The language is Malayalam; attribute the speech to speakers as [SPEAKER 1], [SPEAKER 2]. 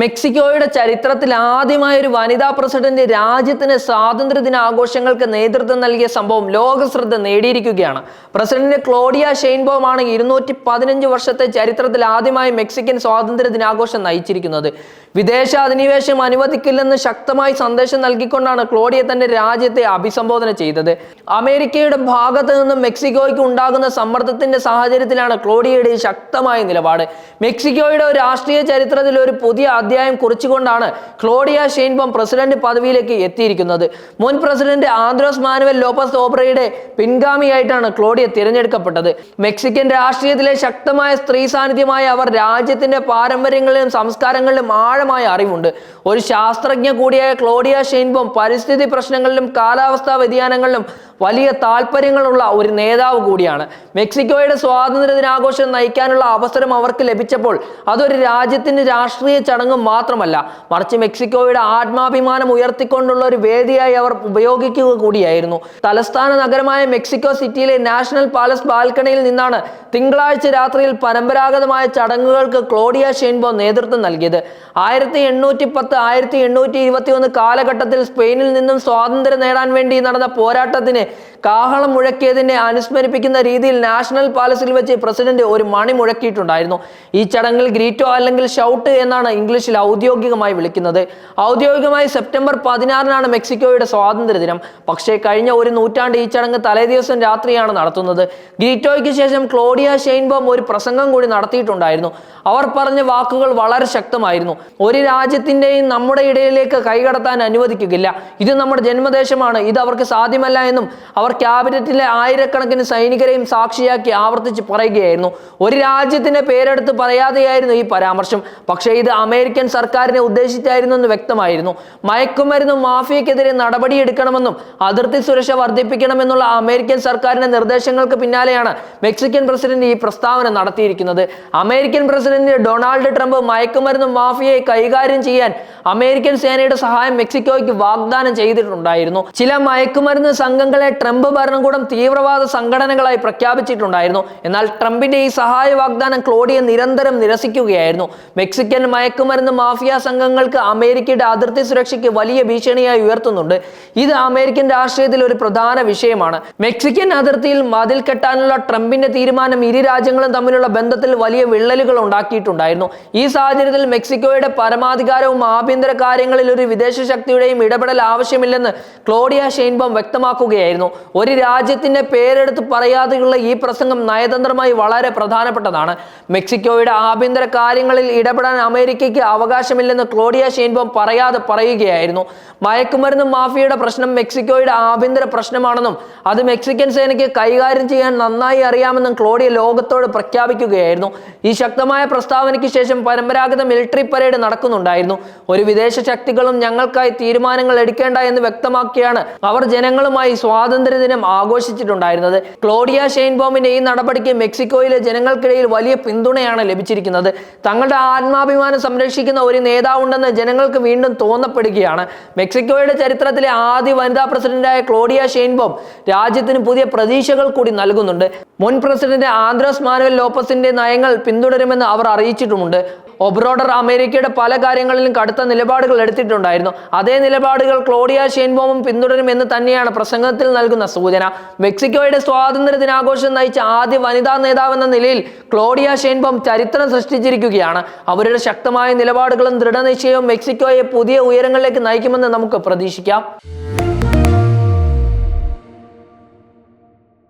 [SPEAKER 1] മെക്സിക്കോയുടെ ചരിത്രത്തിൽ ആദ്യമായ ഒരു വനിതാ പ്രസിഡന്റ് രാജ്യത്തിന് സ്വാതന്ത്ര്യ ദിനാഘോഷങ്ങൾക്ക് നേതൃത്വം നൽകിയ സംഭവം ലോക ശ്രദ്ധ നേടിയിരിക്കുകയാണ്. പ്രസിഡന്റ് ക്ലോഡിയ ഷെയിൻബോം ആണ് ഇരുന്നൂറ്റി പതിനഞ്ച് വർഷത്തെ ചരിത്രത്തിൽ ആദ്യമായി മെക്സിക്കൻ സ്വാതന്ത്ര്യ ദിനാഘോഷം നയിച്ചിരിക്കുന്നത്. വിദേശ അധിനിവേശം അനുവദിക്കില്ലെന്ന് ശക്തമായി സന്ദേശം നൽകിക്കൊണ്ടാണ് ക്ലോഡിയ തന്റെ രാജ്യത്തെ അഭിസംബോധന ചെയ്തത്. അമേരിക്കയുടെ ഭാഗത്ത് നിന്നും മെക്സിക്കോയ്ക്ക് ഉണ്ടാകുന്ന സമ്മർദ്ദത്തിന്റെ സാഹചര്യത്തിലാണ് ക്ലോഡിയയുടെ ശക്തമായ നിലപാട്. മെക്സിക്കോയുടെ രാഷ്ട്രീയ ചരിത്രത്തിൽ ഒരു പുതിയ അധ്യായം കുറിച്ചുകൊണ്ടാണ് ക്ലോഡിയ ഷെയിൻബോം പ്രസിഡന്റ് പദവിയിലേക്ക് എത്തിയിരിക്കുന്നത്. മുൻ പ്രസിഡന്റ് ആന്ദ്രോസ് മാനുവൽ ലോപ്പസ് ഓബ്രയുടെ പിൻഗാമിയായിട്ടാണ് ക്ലോഡിയ തിരഞ്ഞെടുക്കപ്പെട്ടത്. മെക്സിക്കൻ രാഷ്ട്രീയത്തിലെ ശക്തമായ സ്ത്രീ സാന്നിധ്യമായ അവർ രാജ്യത്തിന്റെ പാരമ്പര്യങ്ങളിലും സംസ്കാരങ്ങളിലും ആഴമായ അറിവുണ്ട്. ഒരു ശാസ്ത്രജ്ഞ കൂടിയായ ക്ലോഡിയ ഷെയിൻബോം പരിസ്ഥിതി പ്രശ്നങ്ങളിലും കാലാവസ്ഥാ വ്യതിയാനങ്ങളിലും വലിയ താല്പര്യങ്ങളുള്ള ഒരു നേതാവ് കൂടിയാണ്. മെക്സിക്കോയുടെ സ്വാതന്ത്ര്യ ദിനാഘോഷം നയിക്കാനുള്ള അവസരം അവർക്ക് ലഭിച്ചപ്പോൾ അതൊരു രാജ്യത്തിന്റെ രാഷ്ട്രീയ ചടങ്ങ് മാത്രമല്ല മറിച്ച് മെക്സിക്കോയുടെ ആത്മാഭിമാനം ഉയർത്തിക്കൊണ്ടുള്ള ഒരു വേദിയായി അവർ ഉപയോഗിക്കുക കൂടിയായിരുന്നു. തലസ്ഥാന നഗരമായ മെക്സിക്കോ സിറ്റിയിലെ നാഷണൽ പാലസ് ബാൽക്കണിയിൽ നിന്നാണ് തിങ്കളാഴ്ച രാത്രിയിൽ പരമ്പരാഗതമായ ചടങ്ങുകൾക്ക് ക്ലോഡിയ ഷെയിൻബോ നേതൃത്വം നൽകിയത്. ആയിരത്തി എണ്ണൂറ്റി പത്ത് ആയിരത്തി എണ്ണൂറ്റി ഇരുപത്തി ഒന്ന് കാലഘട്ടത്തിൽ സ്പെയിനിൽ നിന്നും സ്വാതന്ത്ര്യം നേടാൻ വേണ്ടി നടന്ന പോരാട്ടത്തിന് കാഹളം മുഴക്കിയതിനെ അനുസ്മരിപ്പിക്കുന്ന രീതിയിൽ നാഷണൽ പാലസിൽ വെച്ച് പ്രസിഡന്റ് ഒരു മണി മുഴക്കിയിട്ടുണ്ടായിരുന്നു. ഈ ചടങ്ങിൽ ഗ്രീറ്റോ അല്ലെങ്കിൽ ഷൗട്ട് എന്നാണ് ഇംഗ്ലീഷിൽ ഔദ്യോഗികമായി വിളിക്കുന്നത്. ഔദ്യോഗികമായി സെപ്റ്റംബർ പതിനാറിനാണ് മെക്സിക്കോയുടെ സ്വാതന്ത്ര്യ ദിനം. പക്ഷേ കഴിഞ്ഞ ഒരു നൂറ്റാണ്ട് ഈ ചടങ്ങ് തലേദിവസം രാത്രിയാണ് നടത്തുന്നത്. ഗ്രീറ്റോയ്ക്ക് ശേഷം ക്ലോഡിയ ഷെയിൻബോം ഒരു പ്രസംഗം കൂടി നടത്തിയിട്ടുണ്ടായിരുന്നു. അവർ പറഞ്ഞ വാക്കുകൾ വളരെ ശക്തമായിരുന്നു. ഒരു രാജ്യത്തിന്റെയും നമ്മുടെ ഇടയിലേക്ക് കൈകടത്താൻ അനുവദിക്കുകയില്ല. ഇത് നമ്മുടെ ജന്മദേശമാണ്. ഇത് അവർക്ക് സാധ്യമല്ല എന്നും അവർ ക്യാബിനറ്റിലെ ആയിരക്കണക്കിന് സൈനികരെയും സാക്ഷിയാക്കി ആവർത്തിച്ച് പറയുകയായിരുന്നു. ഒരു രാജ്യത്തിന്റെ പേരെടുത്ത് പറയാതെയായിരുന്നു ഈ പരാമർശം. പക്ഷേ ഇത് അമേരിക്കൻ സർക്കാരിനെ ഉദ്ദേശിച്ചായിരുന്നു എന്ന് വ്യക്തമായിരുന്നു. മയക്കുമരുന്നും മാഫിയക്കെതിരെ നടപടിയെടുക്കണമെന്നും അതിർത്തി സുരക്ഷ വർദ്ധിപ്പിക്കണമെന്നുള്ള അമേരിക്കൻ സർക്കാരിന്റെ നിർദ്ദേശങ്ങൾക്ക് പിന്നാലെയാണ് മെക്സിക്കൻ പ്രസിഡന്റ് ഈ പ്രസ്താവന നടത്തിയിരിക്കുന്നത്. അമേരിക്കൻ പ്രസിഡന്റ് ഡൊണാൾഡ് ട്രംപ് മയക്കുമരുന്നും മാഫിയയെ കൈകാര്യം ചെയ്യാൻ അമേരിക്കൻ സേനയുടെ സഹായം മെക്സിക്കോയ്ക്ക് വാഗ്ദാനം ചെയ്തിട്ടുണ്ടായിരുന്നു. ചില മയക്കുമരുന്ന് സംഘങ്ങളെ ട്രംപ് ഭരണകൂടം തീവ്രവാദ സംഘടനകളായി പ്രഖ്യാപിച്ചിട്ടുണ്ടായിരുന്നു. എന്നാൽ ട്രംപിന്റെ ഈ സഹായ വാഗ്ദാനം ക്ലോഡിയെ നിരന്തരം നിരസിക്കുകയായിരുന്നു. മെക്സിക്കൻ മയക്കുമരുന്ന് മാഫിയ സംഘങ്ങൾക്ക് അമേരിക്കയുടെ അതിർത്തി സുരക്ഷയ്ക്ക് വലിയ ഭീഷണിയായി ഉയർത്തുന്നുണ്ട്. ഇത് അമേരിക്കൻ രാഷ്ട്രീയത്തിൽ ഒരു പ്രധാന വിഷയമാണ്. മെക്സിക്കൻ അതിർത്തിയിൽ മതിൽ കെട്ടാനുള്ള ട്രംപിന്റെ തീരുമാനം ഇരു രാജ്യങ്ങളും തമ്മിലുള്ള ബന്ധത്തിൽ വലിയ വിള്ളലുകൾ ഉണ്ടാക്കിയിട്ടുണ്ടായിരുന്നു. ഈ സാഹചര്യത്തിൽ മെക്സിക്കോയുടെ പരമാധികാരവും ആഭ്യന്തര കാര്യങ്ങളിൽ ഒരു വിദേശ ശക്തിയുടെയും ഇടപെടൽ ആവശ്യമില്ലെന്ന് ക്ലോഡിയ ഷെയിൻബോം വ്യക്തമാക്കുകയായിരുന്നു. ഒരു രാജ്യത്തിന്റെ പേരെടുത്ത് പറയാതെയുള്ള ഈ പ്രസംഗം നയതന്ത്രമായി വളരെ പ്രധാനപ്പെട്ടതാണ്. മെക്സിക്കോയുടെ ആഭ്യന്തര കാര്യങ്ങളിൽ ഇടപെടാൻ അമേരിക്കയ്ക്ക് അവകാശമില്ലെന്ന് ക്ലോഡിയ ഷെയിൻബോം പറയാതെ പറയുകയായിരുന്നു. മയക്കുമരുന്ന് മാഫിയയുടെ പ്രശ്നം മെക്സിക്കോയുടെ ആഭ്യന്തര പ്രശ്നമാണെന്നും അത് മെക്സിക്കൻ സേനയ്ക്ക് കൈകാര്യം ചെയ്യാൻ നന്നായി അറിയാമെന്നും ക്ലോഡിയ ലോകത്തോട് പ്രഖ്യാപിക്കുകയായിരുന്നു. ഈ ശക്തമായ പ്രസ്താവനയ്ക്ക് ശേഷം പരമ്പരാഗത മിലിറ്ററി പരേഡ് നടക്കുന്നുണ്ടായിരുന്നു. ഒരു വിദേശ ശക്തികളും ഞങ്ങൾക്കായി തീരുമാനങ്ങൾ എടുക്കേണ്ട എന്ന് വ്യക്തമാക്കിയാണ് അവർ ജനങ്ങളുമായി സ്വാതന്ത്ര്യ ദിനം ആഘോഷിച്ചിട്ടുണ്ടായിരുന്നത്. ക്ലോഡിയ ഷെയിൻബോമിന്റെ ഈ നടപടിക്ക് മെക്സിക്കോയിലെ ജനങ്ങൾക്കിടയിൽ വലിയ പിന്തുണയാണ് ലഭിച്ചിരിക്കുന്നത്. തങ്ങളുടെ ആത്മാഭിമാനം സംരക്ഷിക്കുന്ന ഒരു നേതാവുണ്ടെന്ന് ജനങ്ങൾക്ക് വീണ്ടും തോന്നപ്പെടുകയാണ്. മെക്സിക്കോയുടെ ചരിത്രത്തിലെ ആദ്യ വനിതാ പ്രസിഡന്റായ ക്ലോഡിയ ഷെയിൻബോം രാജ്യത്തിന് പുതിയ പ്രതീക്ഷകൾ കൂടി നൽകുന്നുണ്ട്. മുൻ പ്രസിഡന്റ് ആന്ദ്രസ് മാനുവൽ ലോപ്പസിന്റെ നയങ്ങൾ പിന്തുടരുമെന്ന് അവർ അറിയിച്ചിട്ടുമുണ്ട്. ഒബ്രോഡർ അമേരിക്കയുടെ പല കാര്യങ്ങളിലും കടുത്ത നിലപാടുകൾ എടുത്തിട്ടുണ്ടായിരുന്നു. അതേ നിലപാടുകൾ ക്ലോഡിയ ഷെയിൻബോമും പിന്തുടരുമെന്ന് തന്നെയാണ് പ്രസംഗത്തിൽ നൽകുന്ന സൂചന. മെക്സിക്കോയുടെ സ്വാതന്ത്ര്യ ദിനാഘോഷം നയിച്ച ആദ്യ വനിതാ നേതാവെന്ന നിലയിൽ ക്ലോഡിയ ഷെയിൻബോം ചരിത്രം സൃഷ്ടിച്ചിരിക്കുകയാണ്. അവരുടെ ശക്തമായ നിലപാടുകളും ദൃഢനിശ്ചയവും മെക്സിക്കോയെ പുതിയ ഉയരങ്ങളിലേക്ക് നയിക്കുമെന്ന് നമുക്ക് പ്രതീക്ഷിക്കാം.